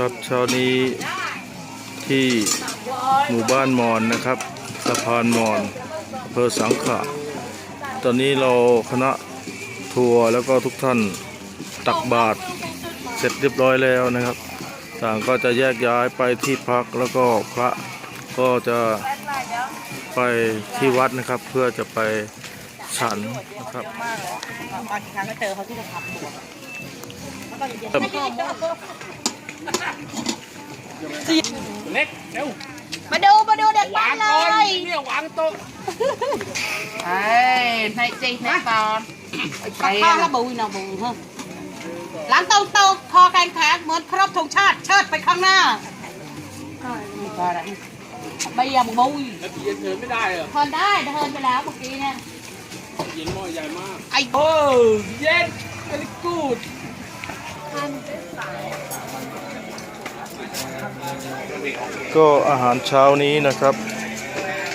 ครับเช้านี้ที่หมู่บ้านมอนนะครับสะพานมอนอำเภอสังขะตอนนี้เราคณะทัวร์แล้วก็ทุกท่านตักบาตรเสร็จเรียบร้อยแล้วนะครับ ต่างก็จะแยกย้ายไปที่พักแล้วก็พระก็จะไปที่วัดนะครับ เพื่อจะไปฉันนะครับบางครั้งก็เจอเขาที่จะทำบวกเล็กเร็วมาดูมาดูเด็กบ้าวานงเลก่อนยเนี่ยวางโต๊ะเอ้ยในจีในตอนข้าวข้าวบุยนะบุยฮะหลังตรงตรงคอแข็งแข็งเหมือนครบธงชาติเชิดไปข้างหน้าไม่พอแล้วใบยาบุยแล้วพี่จะเดินไม่ได้เหรอทนได้เดินไปแล้วเมื่อกี้เนี่ยเย็นหม้อใหญ่มากไอ้โอ้เย็น very good ก็ อาหารเช้านี้นะครับ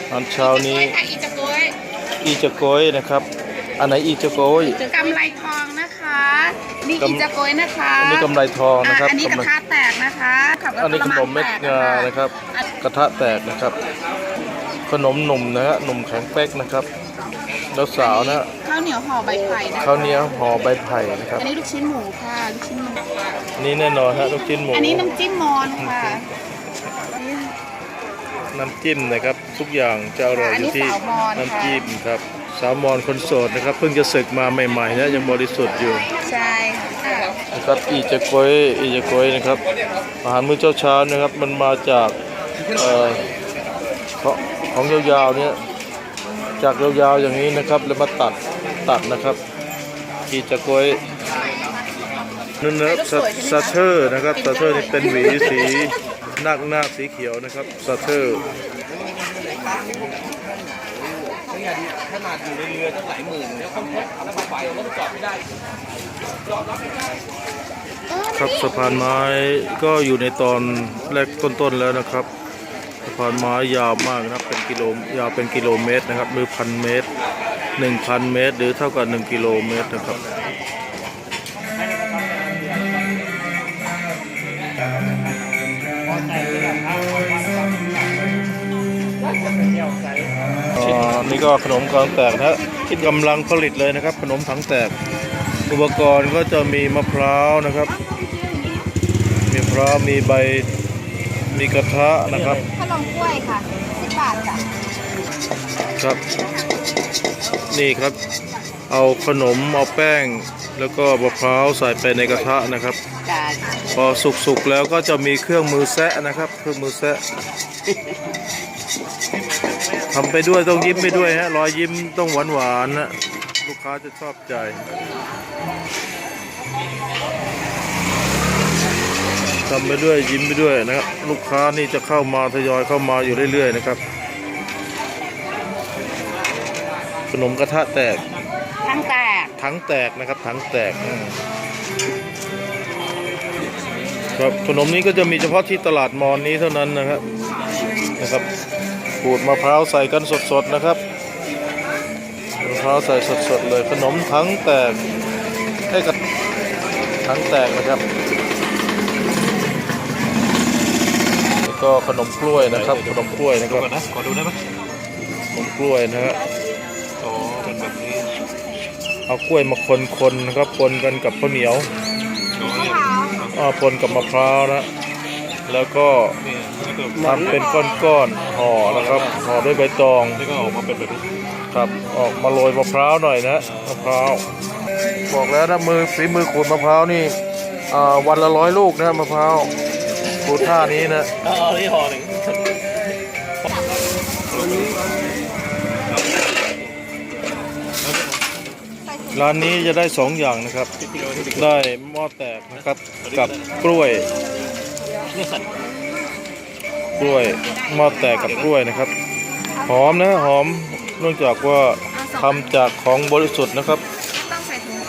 อาหารเช้านี้ค่ะอีจะกล้วยอีจะโกยนะครับ อันไหนอีจะโกยกำไรทองนะคะนี่อีจะกล้วยนะคะอันนี้กำไรทองนะครับอันนี้กระกำไรทะแตกนะคะกับอันนี้ขนมเม็ดงานะครับ กระทะแตกนะครับ ขนมหนุ่มนะฮะหนุ่มแข็งเป๊กนะครับแล้วสาวนะข้าวเหนียวห่อใบไผ่นะคะข้าวเหนียวห่อใบไผ่นะครับ อันนี้ลูกชิ้นหมูค่ะลูกชิ้นหมูอันนี่แน่นอนฮะลูกชิ้นหมู อันนี้น้ำจิ้มมอนค่ะน้ำจิ้มนะครับทุกอย่างจะอร่อยอยู่ที่น้ำจิ้มครับสาวมอนคนโสดนะครับ เพิ่งจะศึกมาใหม่ๆนะยังบริสุทธิ์อยู่ใช่ค่ะนะครับอีจะโกยอีจะโกยนะครับอาหารมื้อเช้าๆนะครับมันมาจากเอ่อของของยาวๆเนี่ยจากยาวๆอย่างนี้นะครับแล้วมาตัด ตัดนะครับอีจะโกยนั่นนะครับสะเทอร์นะครับสะเทอร์นี่เป็นหวีสีนาคนาคสีเขียวนะครับสะเทอร์ขนาดอยู่ในเรือตั้งหลายหมื่นแล้วคนพบแล้วมาไปแล้วมันจอดไม่ได้ครับสะพานไม้ก็อยู่ในตอนแรกต้นๆแล้วนะครับสะพานไม้ยาวมากนะครับเป็นกิโลยาวเป็นกิโลเมตรนะครับหรือพันเมตร 1,000 เมตร หรือเท่ากับ 1 กิโลเมตรนะครับอ่านี่ก็ขนมกลางแตกนะฮะที่กำลังผลิตเลยนะครับ ขนมถังแตก อุปกรณ์ก็จะมีมะพร้าวนะครับ มีมะพร้าวมีใบมีกระทะนะครับขนมกล้วยค่ะสิบบาทจ้ะ ครับ นี่ครับ เอาขนมเอาแป้ง แล้วก็มะพร้าวใส่ไปในกระทะนะครับ พอสุกๆแล้วก็จะมีเครื่องมือแซะนะครับ เครื่องมือแซะทำไปด้วยต้องยิ้มไปด้วยฮะรอยยิ้มต้องหวานหวานนะลูกค้าจะชอบใจทำไปด้วยยิ้มไปด้วยนะครับ ลูกค้านี่จะเข้ามาทยอยเข้ามาอยู่เรื่อยๆนะครับ นมกระทะแตก ทั้งแตกถังแตกนะครับถังแตกอืมครับขนมนี้ก็จะมีเฉพาะที่ตลาดมอนนี้เท่านั้นนะครับนะครับขูดมะพร้าวใส่กันสดๆนะครับมะพร้าวใส่สดๆเลยขนมถังแตกให้กับถังแตกนะครับแล้วก็ขนมกล้วยนะครับขนมกล้วยนะครับก่อนนะขอดูได้ไหมขนมกล้วยนะฮะ อ๋อเป็นแบบนี้เอากล้วยมาคนๆนะครับคนกันกับข้าวเหนียวอ๋อเนี่ยอ่าปนกับมะพร้าวนะแล้วก็นี่แล้วก็ทำเป็นก้อนๆห่อนะครับห่อด้วยใบตองแล้วก็ออกมาเป็นแบบนี้ครับออกมาโรยมะพร้าวหน่อยนะมะพร้าวบอกแล้วนะมือฝีมือขูดมะพร้าวนี่อ่าวันละร้อยลูกนะมะพร้าวขูดท่านี้นะอ๋อนี่ห่อหนึ่ง ร้านนี้จะได้สองอย่างนะครับกิโลที่ติดได้หม้อแตกนะครับกับกล้วยเนี่ยสัตว์กล้วยหม้อแตกกับกล้วยนะครับ หอมนะหอมเนื่องจากว่าทำจากของบริสุทธิ์นะครับต้องใส่ถุง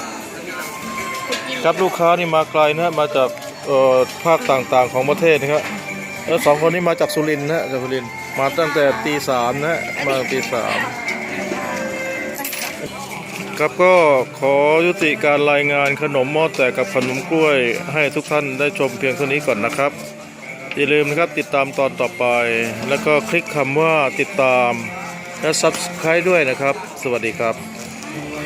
ครับลูกค้านี่มาไกลนะมาจากเอ่อภาคต่างๆของประเทศนะครับแล้วสองคนนี้มาจากสุรินทร์นะจากสุรินทร์มาตั้งแต่ตีสามนะมาตั้งตีสาม ครับก็ขอยุติการรายงานขนมหม้อแตกกับขนมกล้วยให้ทุกท่านได้ชมเพียงเท่านี้ก่อนนะครับ อย่าลืมนะครับติดตามตอนต่อไป แล้วก็คลิกคำว่าติดตามและ Subscribe ด้วยนะครับ สวัสดีครับ